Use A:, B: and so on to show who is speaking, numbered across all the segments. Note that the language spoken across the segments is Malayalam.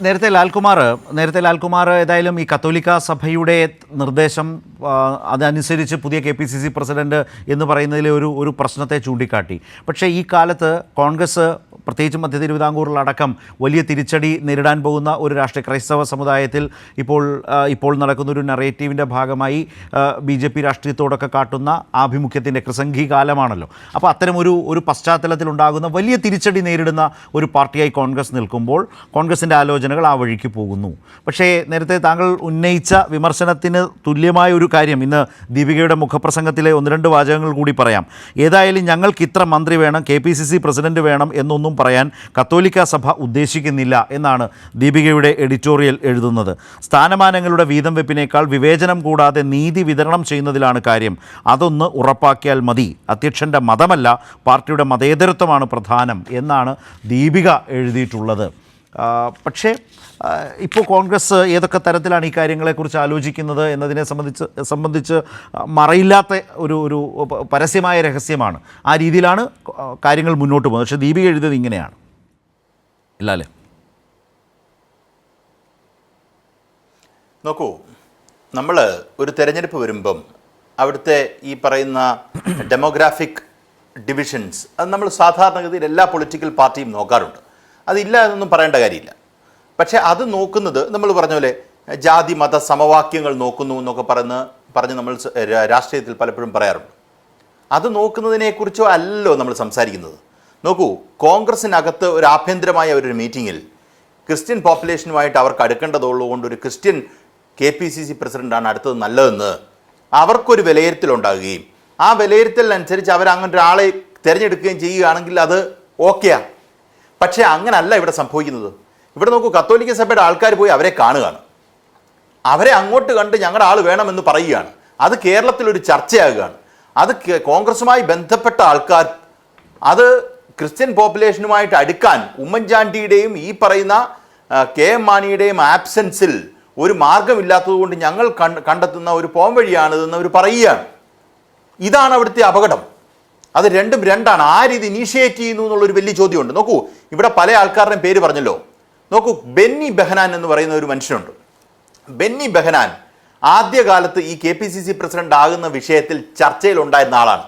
A: നേരത്തെ ലാൽകുമാർ നേരത്തെ ലാൽകുമാർ ഏതായാലും ഈ കത്തോലിക്ക സഭയുടെ നിർദ്ദേശം അതനുസരിച്ച് പുതിയ K P C C president എന്ന് പറയുന്നതിലെ ഒരു ഒരു പ്രശ്നത്തെ ചൂണ്ടിക്കാട്ടി. പക്ഷേ ഈ കാലത്ത് കോൺഗ്രസ് പ്രത്യേകിച്ച് മധ്യ തിരുവിതാംകൂറിലടക്കം വലിയ തിരിച്ചടി നേരിടാൻ പോകുന്ന ഒരു രാഷ്ട്രീയ ക്രൈസ്തവ സമുദായത്തിൽ ഇപ്പോൾ ഇപ്പോൾ നടക്കുന്ന ഒരു നറേറ്റീവിന്റെ ഭാഗമായി ബി ജെ പി രാഷ്ട്രീയത്തോടൊക്കെ കാട്ടുന്ന ആഭിമുഖ്യത്തിന്റെ കൃസംഘി കാലമാണല്ലോ അപ്പോൾ അത്തരം ഒരു ഉണ്ടാകുന്ന വലിയ തിരിച്ചടി നേരിടുന്ന ഒരു പാർട്ടിയായി കോൺഗ്രസ് നിൽക്കുമ്പോൾ കോൺഗ്രസിന്റെ ആലോചനകൾ ആ വഴിക്ക് പോകുന്നു. പക്ഷേ നേരത്തെ താങ്കൾ ഉന്നയിച്ച വിമർശനത്തിന് തുല്യമായ ഒരു കാര്യം ഇന്ന് ദീപികയുടെ മുഖപ്രസംഗത്തിലെ ഒന്ന് രണ്ട് വാചകങ്ങൾ കൂടി പറയാം. ഏതായാലും ഞങ്ങൾക്ക് ഇത്ര മന്ത്രി വേണം K P C C president വേണം എന്നൊന്നും പറയാൻ കത്തോലിക്ക സഭ ഉദ്ദേശിക്കുന്നില്ല എന്നാണ് ദീപികയുടെ എഡിറ്റോറിയൽ എഴുതുന്നത്. സ്ഥാനമാനങ്ങളുടെ വീതം വെപ്പിനേക്കാൾ വിവേചനം കൂടാതെ നീതി വിതരണം ചെയ്യുന്നതിലാണ് കാര്യം. അതൊന്ന് ഉറപ്പാക്കിയാൽ മതി. അധ്യക്ഷന്റെ മതമല്ല പാർട്ടിയുടെ മതേതരത്വമാണ് പ്രധാനം എന്നാണ് ദീപിക എഴുതിയിട്ടുള്ളത്. പക്ഷേ ഇപ്പോൾ കോൺഗ്രസ് ഏതൊക്കെ തരത്തിലാണ് ഈ കാര്യങ്ങളെക്കുറിച്ച് ആലോചിക്കുന്നത് എന്നതിനെ സംബന്ധിച്ച് സംബന്ധിച്ച് മറയില്ലാത്ത ഒരു ഒരു പരസ്യമായ രഹസ്യമാണ്. ആ രീതിയിലാണ് കാര്യങ്ങൾ മുന്നോട്ട് പോകുന്നത്. പക്ഷേ ദീപിക എഴുതിയത് ഇങ്ങനെയാണ്. ഇല്ലാല്ലേ
B: നോക്കൂ നമ്മൾ ഒരു തെരഞ്ഞെടുപ്പ് വരുമ്പം അവിടുത്തെ ഈ പറയുന്ന ഡെമോഗ്രാഫിക് ഡിവിഷൻസ് അത് നമ്മൾ സാധാരണഗതിയിൽ എല്ലാ പൊളിറ്റിക്കൽ പാർട്ടിയും നോക്കാറുണ്ട്. അതില്ല എന്നൊന്നും പറയേണ്ട കാര്യമില്ല. പക്ഷേ അത് നോക്കുന്നത് നമ്മൾ പറഞ്ഞ പോലെ ജാതി മത സമവാക്യങ്ങൾ നോക്കുന്നു എന്നൊക്കെ പറഞ്ഞ് പറഞ്ഞ് നമ്മൾ രാഷ്ട്രീയത്തിൽ പലപ്പോഴും പറയാറുണ്ട്. അത് നോക്കുന്നതിനെക്കുറിച്ചോ അല്ലല്ലോ നമ്മൾ സംസാരിക്കുന്നത്. നോക്കൂ കോൺഗ്രസിനകത്ത് ഒരു ആഭ്യന്തരമായ ഒരു മീറ്റിങ്ങിൽ ക്രിസ്ത്യൻ പോപ്പുലേഷനുമായിട്ട് അവർക്ക് അടുക്കേണ്ടതുള്ളതുകൊണ്ട് ഒരു Christian K P C C പ്രസിഡന്റാണ് അടുത്തത് നല്ലതെന്ന് അവർക്കൊരു വിലയിരുത്തലുണ്ടാകുകയും ആ വിലയിരുത്തലിനനുസരിച്ച് അവർ അങ്ങനെ ഒരാളെ തിരഞ്ഞെടുക്കുകയും ചെയ്യുകയാണെങ്കിൽ അത് ഓക്കെയാണ് പക്ഷേ അങ്ങനല്ല ഇവിടെ സംഭവിക്കുന്നത്. ഇവിടെ നോക്കൂ കത്തോലിക്ക സഭയുടെ ആൾക്കാർ പോയി അവരെ കാണുകയാണ്. അവരെ അങ്ങോട്ട് കണ്ട് ഞങ്ങളുടെ ആൾ വേണമെന്ന് പറയുകയാണ്. അത് കേരളത്തിൽ ഒരു ചർച്ചയാകുകയാണ്. അത് കോൺഗ്രസുമായി ബന്ധപ്പെട്ട ആൾക്കാർ അത് ക്രിസ്ത്യൻ പോപ്പുലേഷനുമായിട്ട് അടുക്കാൻ ഉമ്മൻചാണ്ടിയുടെയും ഈ പറയുന്ന കെ എം മാണിയുടെയും ആബ്സെൻസിൽ ഒരു മാർഗമില്ലാത്തതുകൊണ്ട് ഞങ്ങൾ കണ്ടെത്തുന്ന ഒരു പോം വഴിയാണിതെന്ന് അവർ പറയുകയാണ്. ഇതാണ് അവിടുത്തെ അപകടം. അത് രണ്ടും രണ്ടാണ്. ആരിത് ഇനീഷ്യേറ്റ് ചെയ്യുന്നു എന്നുള്ളൊരു വലിയ ചോദ്യമുണ്ട്. നോക്കൂ ഇവിടെ പല ആൾക്കാരുടെയും പേര് പറഞ്ഞല്ലോ. നോക്കൂ ബെന്നി ബെഹനാൻ എന്ന് പറയുന്ന ഒരു മനുഷ്യനുണ്ട്. ബെന്നി ബെഹനാൻ ആദ്യകാലത്ത് ഈ K P C C president ആകുന്ന വിഷയത്തിൽ ചർച്ചയിൽ ഉണ്ടായിരുന്ന ആളാണ്.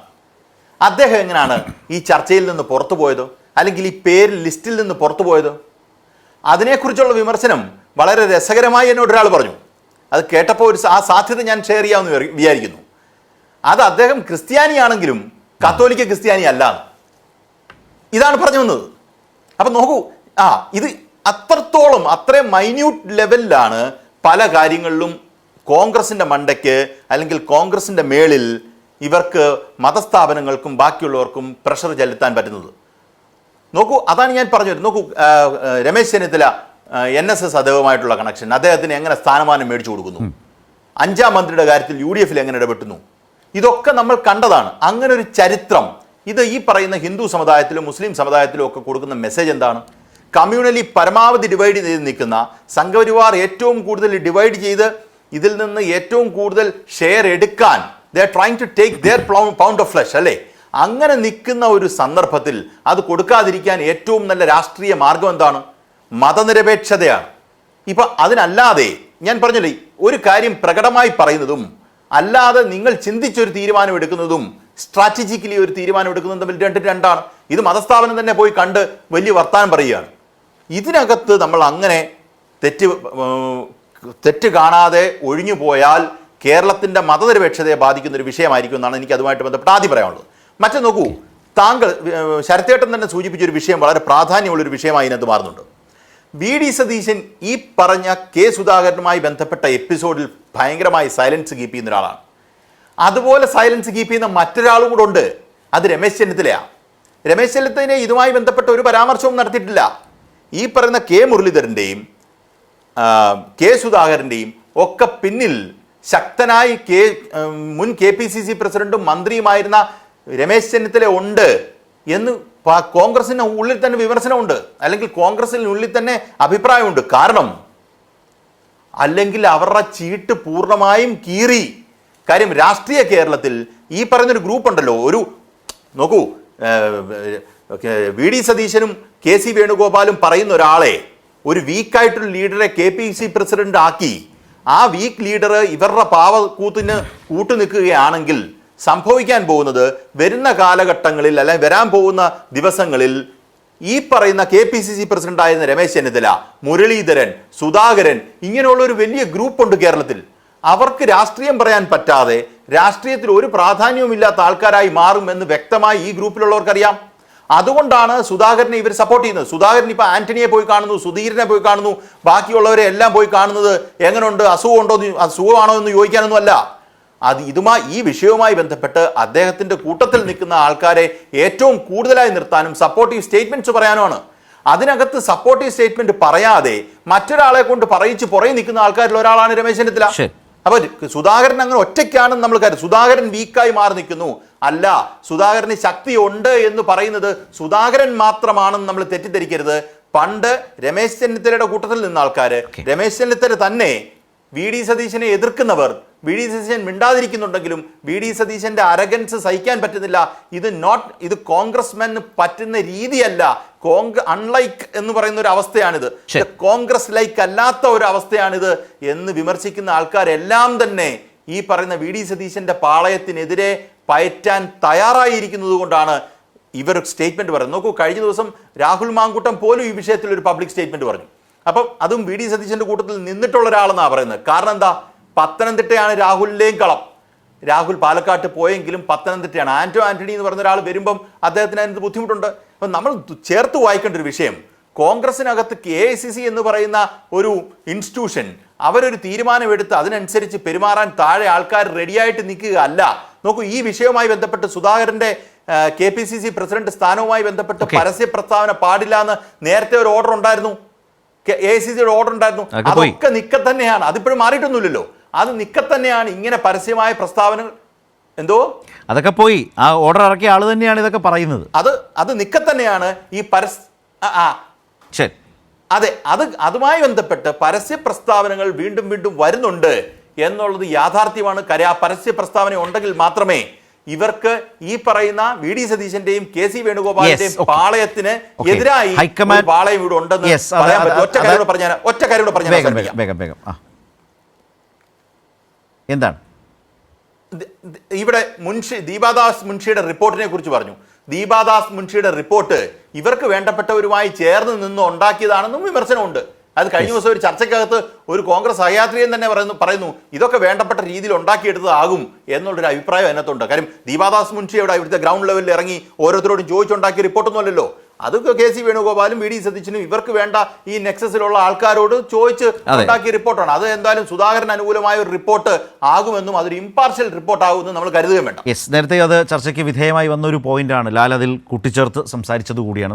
B: അദ്ദേഹം എങ്ങനെയാണ് ഈ ചർച്ചയിൽ നിന്ന് പുറത്തു പോയത്? അല്ലെങ്കിൽ ഈ പേര് ലിസ്റ്റിൽ നിന്ന് പുറത്തു പോയത്? അതിനെക്കുറിച്ചുള്ള വിമർശനം വളരെ രസകരമായി എന്നോട് ഒരാൾ പറഞ്ഞു. അത് കേട്ടപ്പോൾ ഒരു ആ സാധ്യത ഞാൻ ഷെയർ ചെയ്യാമെന്ന് വിചാരി- വിചാരിക്കുന്നു. അത് അദ്ദേഹം ക്രിസ്ത്യാനിയാണെങ്കിലും കത്തോലിക്ക ക്രിസ്ത്യാനി അല്ല ഇതാണ് പറഞ്ഞു വന്നത്. അപ്പൊ നോക്കൂ ആ ഇത് അത്രത്തോളം അത്രയും മൈന്യൂട്ട് ലെവലിലാണ് പല കാര്യങ്ങളിലും കോൺഗ്രസിന്റെ മണ്ടയ്ക്ക് അല്ലെങ്കിൽ കോൺഗ്രസിന്റെ മേളിൽ ഇവർക്ക് മതസ്ഥാപനങ്ങൾക്കും ബാക്കിയുള്ളവർക്കും പ്രഷർ ചെലുത്താൻ പറ്റുന്നത്. നോക്കൂ അതാണ് ഞാൻ പറഞ്ഞത് നോക്കൂ Ramesh Chennithala N S S അദ്ദേഹവുമായിട്ടുള്ള connection അദ്ദേഹത്തിന് എങ്ങനെ സ്ഥാനമാനം മേടിച്ചു കൊടുക്കുന്നു? അഞ്ചാം മന്ത്രിയുടെ കാര്യത്തിൽ യു ഡി എഫിൽ എങ്ങനെ ഇടപെട്ടുന്നു? ഇതൊക്കെ നമ്മൾ കണ്ടതാണ്. അങ്ങനെ ഒരു ചരിത്രം. ഇത് ഈ പറയുന്ന ഹിന്ദു സമുദായത്തിലും മുസ്ലിം സമുദായത്തിലും ഒക്കെ കൊടുക്കുന്ന മെസ്സേജ് എന്താണ്? കമ്മ്യൂണലി പരമാവധി ഡിവൈഡ് ചെയ്ത് നിൽക്കുന്ന സംഘപരിവാർ ഏറ്റവും കൂടുതൽ ഡിവൈഡ് ചെയ്ത് ഇതിൽ നിന്ന് ഏറ്റവും കൂടുതൽ ഷെയർ എടുക്കാൻ the trying to take their pound of flesh അല്ലേ? അങ്ങനെ നിൽക്കുന്ന ഒരു സന്ദർഭത്തിൽ അത് കൊടുക്കാതിരിക്കാൻ ഏറ്റവും നല്ല രാഷ്ട്രീയ മാർഗം എന്താണ്? മതനിരപേക്ഷതയാണ്. ഇപ്പൊ അതിനല്ലാതെ ഞാൻ പറഞ്ഞില്ലേ ഒരു കാര്യം പ്രകടമായി പറയുന്നതും അല്ലാതെ നിങ്ങൾ ചിന്തിച്ചൊരു തീരുമാനം എടുക്കുന്നതും സ്ട്രാറ്റജിക്കലി ഒരു തീരുമാനം എടുക്കുന്നതും തമ്മിൽ രണ്ട് രണ്ടാണ്. ഇത് മതസ്ഥാപനം തന്നെ പോയി കണ്ട് വലിയ വർത്താനം പറയുകയാണ്. ഇതിനകത്ത് നമ്മൾ അങ്ങനെ തെറ്റ് തെറ്റ് കാണാതെ ഒഴിഞ്ഞു പോയാൽ കേരളത്തിന്റെ മതനിരപേക്ഷതയെ ബാധിക്കുന്ന ഒരു വിഷയമായിരിക്കും എന്നാണ് എനിക്ക് അതുമായിട്ട് ബന്ധപ്പെട്ട് ആദ്യം പറയാനുള്ളത്. മറ്റേ നോക്കൂ താങ്കൾ ശരത്തേട്ടൻ തന്നെ സൂചിപ്പിച്ച ഒരു വിഷയം വളരെ പ്രാധാന്യമുള്ള ഒരു വിഷയമായി ഇതിനകത്ത് മാറുന്നുണ്ട്. വി. ഡി. സതീശൻ ഈ പറഞ്ഞ കെ. സുധാകരനുമായി ബന്ധപ്പെട്ട എപ്പിസോഡിൽ ഭയങ്കരമായി സൈലൻസ് കീപ്പ് ചെയ്യുന്ന ഒരാളാണ്. അതുപോലെ സൈലൻസ് കീപ്പ് ചെയ്യുന്ന മറ്റൊരാളും കൂടെ ഉണ്ട്. അത് രമേശ് ചെന്നിത്തലയാണ് രമേശ് ചെന്നിത്തലിനെ ഇതുമായി ബന്ധപ്പെട്ട ഒരു പരാമർശവും നടത്തിയിട്ടില്ല. ഈ പറയുന്ന കെ മുരളീധരന്റെയും കെ സുധാകരന്റെയും ഒക്കെ പിന്നിൽ ശക്തനായി കെ മുൻ കെ പി സി സി പ്രസിഡന്റും മന്ത്രിയുമായിരുന്ന രമേശ് ചെന്നിത്തല ഉണ്ട് എന്ന് കോൺഗ്രസിന് ഉള്ളിൽ തന്നെ വിമർശനമുണ്ട്. അല്ലെങ്കിൽ കോൺഗ്രസിനുള്ളിൽ തന്നെ അഭിപ്രായമുണ്ട്. കാരണം അല്ലെങ്കിൽ അവരുടെ ചീട്ട് പൂർണമായും കീറി. കാര്യം രാഷ്ട്രീയ കേരളത്തിൽ ഈ പറയുന്നൊരു ഗ്രൂപ്പ് ഉണ്ടല്ലോ ഒരു നോക്കൂ വി ഡി സതീശനും കെ സി വേണുഗോപാലും പറയുന്ന ഒരാളെ ഒരു വീക്കായിട്ടുള്ള ലീഡറെ കെ പി സി പ്രസിഡന്റ് ആക്കി. ആ വീക്ക് ലീഡർ ഇവരുടെ പാവക്കൂത്തിന് കൂട്ടുനിൽക്കുകയാണെങ്കിൽ സംഭവിക്കാൻ പോകുന്നത് വരുന്ന കാലഘട്ടങ്ങളിൽ അല്ലെങ്കിൽ വരാൻ പോകുന്ന ദിവസങ്ങളിൽ ഈ പറയുന്ന K P C C president ആയിരുന്ന രമേശ് ചെന്നിത്തല മുരളീധരൻ സുധാകരൻ ഇങ്ങനെയുള്ള ഒരു വലിയ ഗ്രൂപ്പ് ഉണ്ട് കേരളത്തിൽ. അവർക്ക് രാഷ്ട്രീയം പറയാൻ പറ്റാതെ രാഷ്ട്രീയത്തിൽ ഒരു പ്രാധാന്യവുമില്ലാത്ത ആൾക്കാരായി മാറും എന്ന് വ്യക്തമായി ഈ ഗ്രൂപ്പിലുള്ളവർക്കറിയാം. അതുകൊണ്ടാണ് സുധാകരനെ ഇവർ സപ്പോർട്ട് ചെയ്യുന്നത്. സുധാകരൻ ഇപ്പൊ ആന്റണിയെ പോയി കാണുന്നു സുധീരനെ പോയി കാണുന്നു ബാക്കിയുള്ളവരെ എല്ലാം പോയി കാണുന്നത് എങ്ങനെയുണ്ട് അസുഖമുണ്ടോ അസുഖമാണോ എന്ന് ചോദിക്കാനൊന്നും അല്ല അത് ഇതുമായി ഈ വിഷയവുമായി ബന്ധപ്പെട്ട് അദ്ദേഹത്തിന്റെ കൂട്ടത്തിൽ നിൽക്കുന്ന ആൾക്കാരെ ഏറ്റവും കൂടുതലായി നിർത്താനും സപ്പോർട്ടീവ് സ്റ്റേറ്റ്മെന്റ്സ് പറയാനുമാണ്. അതിനകത്ത് സപ്പോർട്ടീവ് സ്റ്റേറ്റ്മെന്റ് പറയാതെ മറ്റൊരാളെ കൊണ്ട് പറയിച്ച് പുറകെ നിൽക്കുന്ന ആൾക്കാരിൽ ഒരാളാണ് രമേശ് ചെന്നിത്തല. അപ്പൊ സുധാകരൻ അങ്ങനെ ഒറ്റയ്ക്കാണെന്ന് നമ്മൾ കരുതും സുധാകരൻ വീക്കായി മാറി നിൽക്കുന്നു. അല്ല സുധാകരന് ശക്തി ഉണ്ട് എന്ന് പറയുന്നത് സുധാകരൻ മാത്രമാണെന്ന് നമ്മൾ തെറ്റിദ്ധരിക്കരുത്. പണ്ട് രമേശ് ചെന്നിത്തലയുടെ കൂട്ടത്തിൽ നിന്ന ആൾക്കാര് രമേശ് ചെന്നിത്തല തന്നെ വി ഡി സതീശനെ എതിർക്കുന്നവർ വി ഡി സതീശൻ മിണ്ടാതിരിക്കുന്നുണ്ടെങ്കിലും വി ഡി സതീശന്റെ അരഗൻസ് സഹിക്കാൻ പറ്റുന്നില്ല. ഇത് നോട്ട് ഇത് കോൺഗ്രസ്മെന് പറ്റുന്ന രീതിയല്ല. കോൺഗ്രസ് അൺലൈക്ക് എന്ന് പറയുന്ന ഒരു അവസ്ഥയാണിത്. കോൺഗ്രസ് ലൈക്ക് അല്ലാത്ത ഒരു അവസ്ഥയാണിത് എന്ന് വിമർശിക്കുന്ന ആൾക്കാരെല്ലാം തന്നെ ഈ പറയുന്ന വി ഡി സതീശന്റെ പാളയത്തിനെതിരെ പയറ്റാൻ തയ്യാറായിരിക്കുന്നത് കൊണ്ടാണ് ഇവർ സ്റ്റേറ്റ്മെന്റ് പറയുന്നത്. നോക്കൂ കഴിഞ്ഞ ദിവസം രാഹുൽ മാങ്കൂട്ടം പോലും ഈ വിഷയത്തിൽ ഒരു പബ്ലിക് സ്റ്റേറ്റ്മെന്റ് പറഞ്ഞു. അപ്പം അതും വി ഡി സതീശന്റെ കൂട്ടത്തിൽ നിന്നിട്ടുള്ള ഒരാളെന്നാണ് പറയുന്നത്. കാരണം എന്താ? പത്തനംതിട്ടയാണ് രാഹുലിന്റെയും കളം. രാഹുൽ പാലക്കാട്ട് പോയെങ്കിലും പത്തനംതിട്ടയാണ്. ആന്റോ ആന്റണി എന്ന് പറഞ്ഞ ഒരാൾ വരുമ്പം അദ്ദേഹത്തിന് അതിനകത്ത് ബുദ്ധിമുട്ടുണ്ട്. അപ്പം നമ്മൾ ചേർത്ത് വായിക്കേണ്ട ഒരു വിഷയം. കോൺഗ്രസിനകത്ത് കെ ഐ സി സി എന്ന് പറയുന്ന ഒരു ഇൻസ്റ്റിറ്റ്യൂഷൻ അവരൊരു തീരുമാനമെടുത്ത് അതിനനുസരിച്ച് പെരുമാറാൻ താഴെ ആൾക്കാർ റെഡിയായിട്ട് നിൽക്കുക അല്ല നോക്കൂ ഈ വിഷയവുമായി ബന്ധപ്പെട്ട് സുധാകരന്റെ K P C C president സ്ഥാനവുമായി ബന്ധപ്പെട്ട് പരസ്യ പ്രസ്താവന പാടില്ല എന്ന് നേരത്തെ ഒരു ഓർഡർ ഉണ്ടായിരുന്നു. എ സി സിയുടെ ഓർഡർ ഉണ്ടായിരുന്നു.
A: അതൊക്കെ
B: നിക്ക തന്നെയാണ് അതിപ്പോഴും മാറിയിട്ടൊന്നുമില്ലല്ലോ. അത് നിക്ക തന്നെയാണ്. ഇങ്ങനെ പരസ്യമായ പ്രസ്താവനകൾ എന്തോ?
A: അതൊക്കെ പോയി. ആ ഓർഡർ ഇറക്കിയ ആൾ തന്നെയാണ് ഇതൊക്കെ പറയുന്നത്.
B: അത് അത് നിക്ക തന്നെയാണ് ഈ പരസ് ആ,
A: ശരി.
B: അതെ അത് അതുമായി ബന്ധപ്പെട്ട് പരസ്യ പ്രസ്താവനകൾ വീണ്ടും വീണ്ടും വരുന്നുണ്ട് എന്നുള്ളത് യാഥാർത്ഥ്യമാണ്. കാര്യം ആ പരസ്യ പ്രസ്താവന ഉണ്ടെങ്കിൽ മാത്രമേ ഇവർക്ക് ഈ പറയുന്ന വി ഡി സതീശന്റെയും കെ സി വേണുഗോപാലിന്റെയും. പാളയത്തിന് എതിരായി പാളയം ഇവിടെ ഉണ്ടെന്ന് പറയാൻ പറ്റും. ഒറ്റ കാര്യം കൂടെ പറഞ്ഞാൽ ഒറ്റ കാര്യം കൂടെ പറഞ്ഞാൽ
A: എന്താണ്?
B: ഇവിടെ മുൻഷി ദീപാദാസ് മുൻഷിയുടെ റിപ്പോർട്ടിനെ കുറിച്ച് പറഞ്ഞു. ദീപാദാസ് മുൻഷിയുടെ റിപ്പോർട്ട് ഇവർക്ക് വേണ്ടപ്പെട്ടവരുമായി ചേർന്ന് നിന്ന് ഉണ്ടാക്കിയതാണെന്നും വിമർശനമുണ്ട്. അത് കഴിഞ്ഞ ദിവസം ഒരു ചർച്ചയ്ക്കകത്ത് ഒരു കോൺഗ്രസ് സഹയാത്രികൻ തന്നെ പറയുന്നു പറയുന്നു ഇതൊക്കെ വേണ്ടപ്പെട്ട രീതിയിൽ ഉണ്ടാക്കിയെടുത്തതാകും എന്നുള്ളൊരു അഭിപ്രായം അതിനകത്തുണ്ട്. കാര്യം ദീപാദാസ് മുൻഷി അവിടെ ഇവിടുത്തെ ഗ്രൗണ്ട് ലെവലിൽ ഇറങ്ങി ഓരോരുത്തരോടും ചോദിച്ചുണ്ടാക്കിയ റിപ്പോർട്ടൊന്നും അല്ലല്ലോ അത് കെ സി വേണുഗോപാലും വി ഡി സതീശനും ഇവർക്ക് വേണ്ട ഈ നെക്സസിലുള്ള ആൾക്കാരോട് ചോദിച്ച് ഉണ്ടാക്കിയ റിപ്പോർട്ടാണ്. അത് എന്തായാലും സുധാകരൻ അനുകൂലമായ ഒരു റിപ്പോർട്ട് ആകുമെന്നും അതൊരു ഇമ്പാർഷ്യൽ റിപ്പോർട്ട് ആകുമെന്നും നമ്മൾ കരുതുകയും വേണ്ട
A: യെസ് നേരത്തെ അത് ചർച്ചയ്ക്ക് വിധേയമായി വന്ന ഒരു പോയിന്റാണ് ലാൽ അതിൽ കൂട്ടിച്ചേർത്ത് സംസാരിച്ചത് കൂടിയാണ്.